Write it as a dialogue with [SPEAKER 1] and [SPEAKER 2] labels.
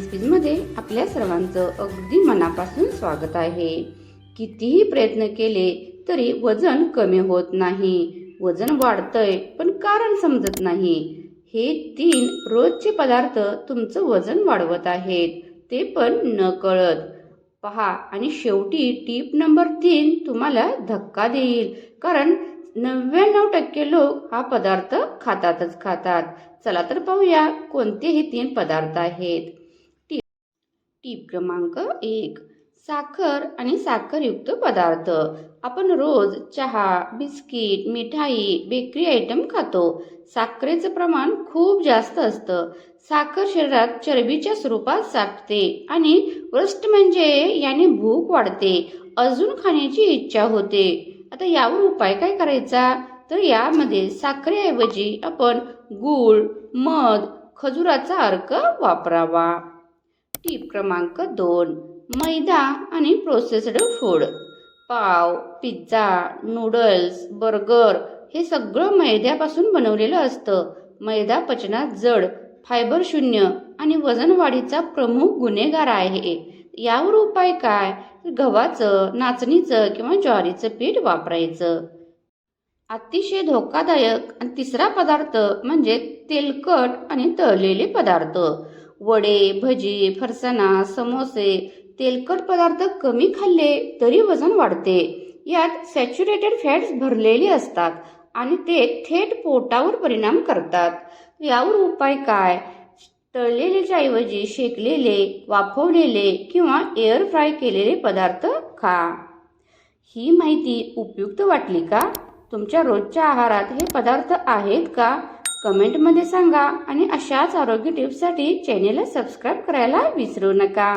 [SPEAKER 1] सर्वांचं अगदी मनापासून स्वागत आहे. कितीही प्रयत्न केले तरी वजन कमी होत नाही. वजन वाढतंय पण कारण समजत नाही. हे तीन रोजचे पदार्थ तुमचं वजन वाढवत आहेत ते पण न कळत. पहा आणि शेवटी टीप नंबर तीन तुम्हाला धक्का देईल कारण नव्याण्णव टक्के लोक हा पदार्थ खातातच खातात. चला तर पाहूया कोणते हे तीन पदार्थ आहेत. टीप क्रमांक एक. साखर आणि साखरयुक्त पदार्थ. आपण रोज चहा बिस्किट मिठाई बेकरी आयटम खातो. साखरेचं प्रमाण खूप जास्त असतं. साखर शरीरात चरबीच्या स्वरूपात साठते आणि वरिष्ठ म्हणजे याने भूक वाढते. अजून खाण्याची इच्छा होते. आता यावर उपाय काय करायचा? तर यामध्ये साखरेऐवजी आपण गूळ मध खजुराचा अर्क वापरावा. टीप क्रमांक दोन मैदा आणि प्रोसेस्ड फूड पाव पिझ्झा नूडल्स बर्गर हे सगळं मैद्यापासून बनवलेलं असतं. मैदा पचनात जड फायबर शून्य आणि वजन वाढीचा प्रमुख गुन्हेगार आहे. यावर उपाय काय? गव्हाचं नाचणीचं किंवा ज्वारीचं पीठ वापरायचं. अतिशय धोकादायक आणि तिसरा पदार्थ म्हणजे तेलकट आणि तळलेले पदार्थ. वडे भजी फरसाणा समोसे तेलकट पदार्थ कमी खाल्ले तरी वजन वाढते. यात सॅच्युरेटेड फॅट्स भरलेले असतात आणि ते थेट पोटावर परिणाम करतात. यावर उपाय काय? तळलेल्याच्या ऐवजी शेकलेले वाफवलेले किंवा एअर फ्राय केलेले पदार्थ खा. ही माहिती उपयुक्त वाटली का? तुमच्या रोजच्या आहारात हे पदार्थ आहेत का? कमेंटमध्ये सांगा आणि अशाच आरोग्य टिप्ससाठी चॅनेलला सबस्क्राईब करायला विसरू नका.